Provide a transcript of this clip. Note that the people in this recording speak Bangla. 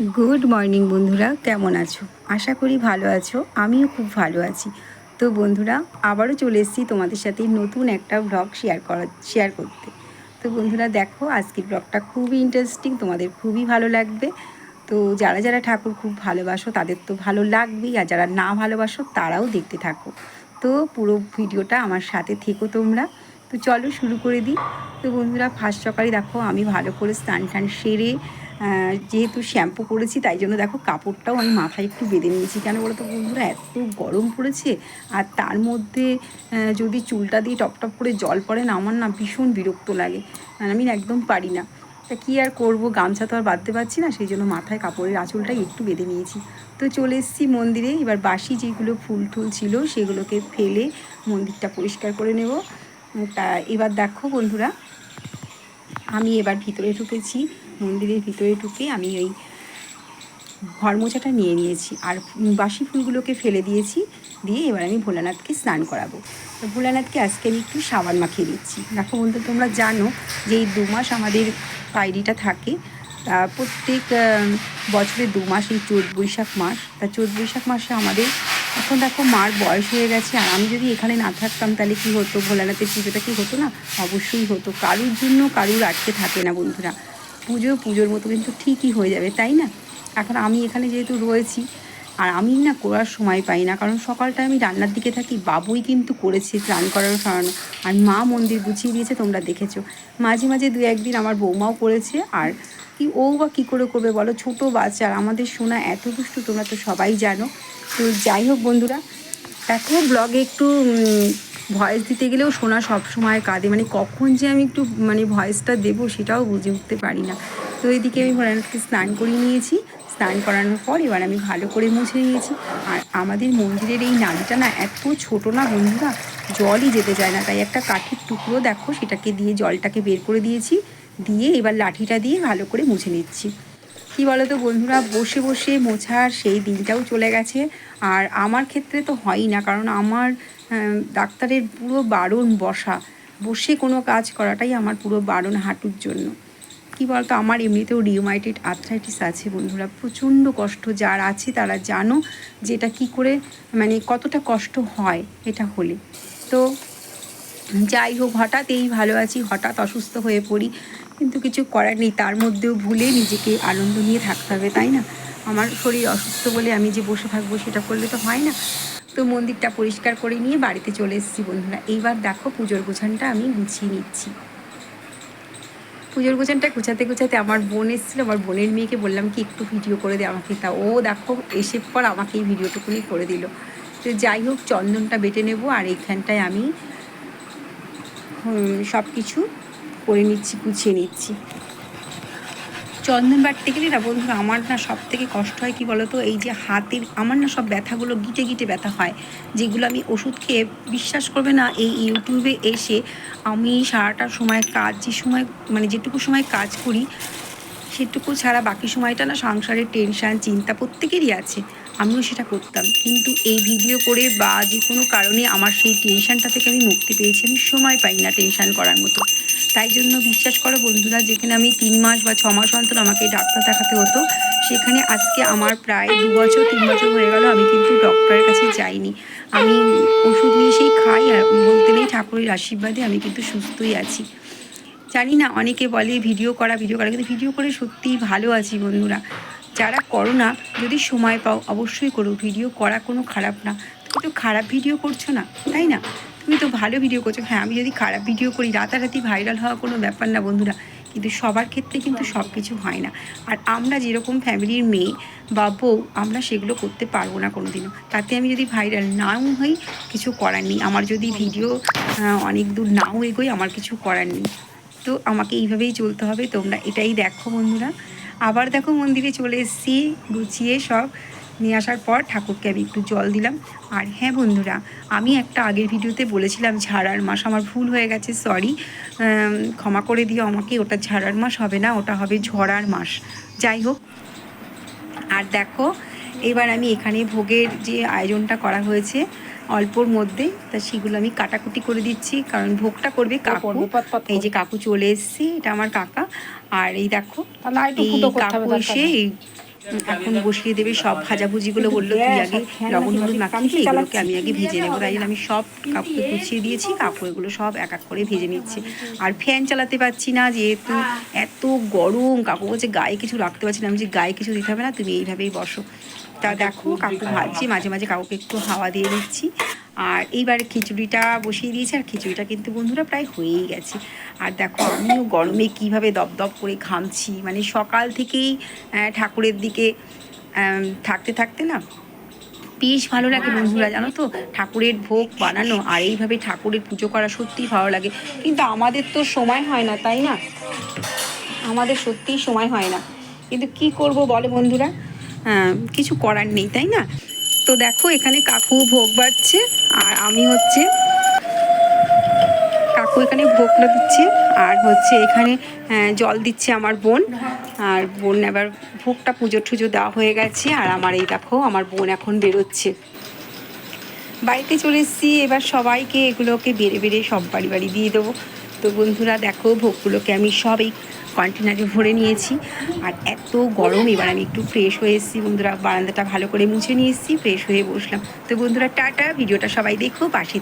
গুড মর্নিং বন্ধুরা। কেমন আছো? আশা করি ভালো আছো। আমিও খুব ভালো আছি। তো বন্ধুরা, আবারও চলে এসেছি তোমাদের সাথে নতুন একটা ব্লগ শেয়ার করা শেয়ার করতে। তো বন্ধুরা, দেখো, আজকের ব্লগটা খুবই ইন্টারেস্টিং তোমাদের খুবই ভালো লাগবে। তো যারা যারা ঠাকুর খুব ভালোবাসো, তাদের তো ভালো লাগবেই। আর যারা না ভালোবাসো, তারাও দেখতে থাকো। তো পুরো ভিডিওটা আমার সাথে থেকো তোমরা। তো চলো শুরু করে দিই। তো বন্ধুরা ফার্স্ট সকালে দেখো, আমি ভালো করে স্নান টান সেরে যেহেতু শ্যাম্পু করেছি, তাই জন্য দেখো কাপড়টাও আমি মাথায় একটু বেঁধে নিয়েছি। কেন বলো তো বন্ধুরা, এত গরম পড়েছে, আর তার মধ্যে যদি চুলটা দিয়ে টপ টপ করে জল পড়ে না, আমার না ভীষণ বিরক্ত লাগে। আমি একদম পারি না। তা কী আর করব, গামছা তো আর বাঁধতে পারছি না, সেই জন্য মাথায় কাপড়ের আঁচলটাই একটু বেঁধে নিয়েছি। তো চলে এসেছি মন্দিরে, এবার বাসি যেগুলো ফুল টুল ছিল, সেগুলোকে ফেলে মন্দিরটা পরিষ্কার করে নেব। তা এবার দেখো বন্ধুরা, আমি এবার ভিতরে ঢুকেছি। মন্দিরের ভিতরে ঢুকে আমি ওই ঘর মোছাটা নিয়ে নিয়েছি। আর বাসি ফুলগুলোকে ফেলে দিয়েছি, দিয়ে এবার আমি ভোলানাথকে স্নান করাবো। তো ভোলানাথকে আজকে আমি একটু সাবান মাখিয়ে দিচ্ছি। দেখো বন্ধু, তোমরা জানো যে এই দু মাস আমাদের পায়রিটা থাকে, তা প্রত্যেক বছরে দু মাস এই চোদ্দ বৈশাখ মাস। তা চোদ্দ বৈশাখ মাসে আমাদের, এখন দেখো মার বয়স হয়ে গেছে, আর আমি যদি এখানে না থাকতাম তাহলে কি হতো? ভোলানাথের পুজোটা কি হতো না? অবশ্যই হতো। কারুর জন্য কারুর আটকে থাকে না বন্ধুরা। পুজো, পুজোর মতো কিন্তু ঠিকই হয়ে যাবে, তাই না? এখন আমি এখানে যেহেতু রয়েছি, আর আমি না করার সময় পাই না, কারণ সকালটা আমি রান্নার দিকে থাকি, বাবুই কিন্তু করেছে স্নান করার সরানো আর মা মন্দির গুছিয়ে দিয়েছে, তোমরা দেখেছ। মাঝে মাঝে দু একদিন আমার বৌমাও করেছে, আর কি ও বা কী করে করবে বলো? ছোটো বাচ্চা, আর আমাদের শোনা এত দুষ্টু, তোমরা তো সবাই জানো। তো যাই হোক বন্ধুরা, দেখো ব্লগে একটু ভয়েস দিতে গেলেও শোনা সব সময় কাঁদে। মানে কখন যে আমি একটু মানে ভয়েসটা দেবো সেটাও বুঝে উঠতে পারি না। তো এদিকে আমি ভোলানাথকে স্নান করিয়ে নিয়েছি। স্নান করানোর পর এবার আমি ভালো করে মুছে নিয়েছি। আর আমাদের মন্দিরের এই নালিটা না এত ছোট না বন্ধুরা, জলই যেতে চায় না। তাই একটা কাঠের টুকরো দেখো, সেটাকে দিয়ে জলটাকে বের করে দিয়েছি। দিয়ে এবার লাঠিটা দিয়ে ভালো করে মুছে নিচ্ছি। কী বলো তো বন্ধুরা, বসে বসে মোছার সেই দিনটাও চলে গেছে। আর আমার ক্ষেত্রে তো হয়ই না, কারণ আমার ডাক্তারের পুরো বারণ বসা। বসে কোনো কাজ করাটাই আমার পুরো বারণ হাঁটুর জন্য। কী বলতো, আমার এমনিতেও রিউমাইটেড আর্থ্রাইটিস আছে বন্ধুরা, প্রচণ্ড কষ্ট। যার আছে তারা জানো যে এটা কী করে মানে কতটা কষ্ট হয় এটা হলে। তো যাই হোক, হঠাৎ এই ভালো আছি, হঠাৎ অসুস্থ হয়ে পড়ি। কিন্তু কিছু করার নেই, তার মধ্যেও ভুলে নিজেকে আনন্দ নিয়ে থাকতে হবে, তাই না? আমার শরীর অসুস্থ বলে আমি যে বসে থাকব সেটা করলে তো হয় না। তো মন্দিরটা পরিষ্কার করে নিয়ে বাড়িতে চলে এসেছি বন্ধুরা। এইবার দেখো পুজোর গোছানটা আমি গুছিয়ে নিচ্ছি। পুজোর গোছানটা গোছাতে গোছাতে আমার বোন এসেছিল, আমার বোনের মেয়েকে বললাম কি একটু ভিডিও করে দে আমাকে। তা ও দেখো এসে পর আমাকে এই ভিডিওটুকুনি করে দিল। তো যাই হোক, চন্দনটা বেটে নেব আর এইখানটায় আমি সব কিছু করে নিচ্ছি, গুছিয়ে নিচ্ছি। চন্দন বাটতে গেলে না বন্ধুরা, আমার না সব থেকে কষ্ট হয় কি বলতো? এই যে হাতের, আমার না সব ব্যথাগুলো গিটে গিটে ব্যথা হয়। যেগুলো আমি ওষুধ খেয়ে বিশ্বাস করবে না, এই ইউটিউবে এসে আমি সারাটা সময় কাজ, যে সময় মানে যেটুকু সময় কাজ করি, সেটুকু ছাড়া বাকি সময়টা না সংসারের টেনশান চিন্তা প্রত্যেকেরই আছে। আমিও সেটা করতাম। কিন্তু এই ভিডিও করে বা যে কোনো কারণে আমার সেই টেনশানটা থেকে আমি মুক্তি পেয়েছি। আমি সময় পাই না টেনশান করার মতো। তাই জন্য বিশ্বাস করো বন্ধুরা, যেখানে আমি তিন মাস বা ছ মাস অন্তর আমাকে ডাক্তার দেখাতে হতো, সেখানে আজকে আমার প্রায় দু বছর, তিন বছর হয়ে গেল আমি কিন্তু ডক্টরের কাছে যাইনি। আমি ওষুধ নিয়ে সেই খাই আর বলতে নেই ঠাকুরের আশীর্বাদে আমি কিন্তু সুস্থই আছি। জানি না, অনেকে বলে ভিডিও করা ভিডিও করা, কিন্তু ভিডিও করে সত্যিই ভালো আছি বন্ধুরা। যারা করো না, যদি সময় পাও অবশ্যই করো ভিডিও করা কোনো খারাপ না। তুমি তো খারাপ ভিডিও করছ না, তাই না? তুমি তো ভালো ভিডিও করছ। হ্যাঁ আমি যদি খারাপ ভিডিও করি, রাতারাতি ভাইরাল হওয়া কোনো ব্যাপার না বন্ধুরা। কিন্তু সবার ক্ষেত্রে কিন্তু সব কিছু হয় না। আর আমরা যেরকম ফ্যামিলির মেয়ে বা বউ, আমরা সেগুলো করতে পারব না কোনো দিনও তাতে আমি যদি ভাইরাল নাও হই, কিছু করার নেই। আমার যদি ভিডিও অনেক দূর নাও এগোই আমার কিছু করার নেই। তো আমাকে এইভাবেই চলতে হবে। তোমরা এটাই দেখো বন্ধুরা। আবার দেখো মন্দিরে চলে এসেছি, গুছিয়ে সব। নিয়ে আসার পর ঠাকুরকে আমি একটু জল দিলাম। আর হ্যাঁ বন্ধুরা আমি একটা আগের ভিডিওতে বলেছিলাম ঝাড়ার মাস আমার ভুল হয়ে গেছে সরি ক্ষমা করে দিও আমাকে ওটা ঝাড়ার মাস হবে না ওটা হবে ঝড়ার মাস। যাই হোক আর দেখো এবার আমি এখানে ভোগের যে আয়োজনটা করা হয়েছে অল্পর মধ্যে তা সেগুলো আমি কাটাকুটি করে দিচ্ছি কারণ ভোগটা করবে কাকু। এই যে কাকু চলে এসেছে এটা আমার কাকা। আর এই দেখো এই কাকু এসে এই এখন বসিয়ে দেবে সব ভাজাভুজিগুলো বলল তুই আগে লবণ হলুদ মাখিয়ে এগুলোকে আমি আগে ভেজে নেব। তাই আমি সব কাপড় গুছিয়ে দিয়েছি কাপড়গুলো এগুলো সব এক এক করে ভেজে নিচ্ছে। আর ফ্যান চালাতে পারছি না যেহেতু এত গরম কাকু বলছে গায়ে কিছু রাখতে পারছি না। আমি যে গায়ে কিছু দিতে হবে না তুমি এইভাবেই বসো। তা দেখো, কাকু ভাজছি, মাঝে মাঝে কাকুকে একটু হাওয়া দিয়ে দিচ্ছি। আর এইবার খিচুড়িটা বসিয়ে দিয়েছি, আর খিচুড়িটা কিন্তু বন্ধুরা প্রায় হয়েই গেছে। আর দেখো, আমিও গরমে কীভাবে দপদপ করে ঘামছি মানে সকাল থেকেই ঠাকুরের দিকে থাকতে থাকতে না বেশ ভালো লাগে বন্ধুরা, জানো তো? ঠাকুরের ভোগ বানানো আর এইভাবে ঠাকুরের পুজো করা সত্যিই ভালো লাগে। কিন্তু আমাদের তো সময় হয় না, তাই না? আমাদের সত্যিই সময় হয় না। কিন্তু কি করব বলে বন্ধুরা? কিছু করার নেই, তাই না? তো দেখো, এখানে কাকু ভোগ বাড়ছে, আর আমি হচ্ছে কাকু এখানে ভোগটা দিচ্ছে, আর হচ্ছে এখানে জল দিচ্ছে আমার বোন, আর বোন এবার ভোগটা পুজো টুজো দেওয়া হয়ে গেছে, আর আমার এই দেখো, আমার বোন এখন বেরোচ্ছে। বাড়িতে চলে এসেছি, এবার সবাইকে এগুলোকে বেড়ে বেড়ে সব বাড়ি বাড়ি দিয়ে দেবো। তো বন্ধুরা, দেখো, ভোগগুলোকে আমি সব এই কন্টেনারে ভরে নিয়েছি। আর এত গরম, এবার আমি একটু ফ্রেশ হয়ে এসেছি। বন্ধুরা, বারান্দাটা ভালো করে মুছে নিয়ে এসেছি ফ্রেশ হয়ে বসলাম। তো বন্ধুরা, টাটা। ভিডিওটা সবাই দেখো, পাশে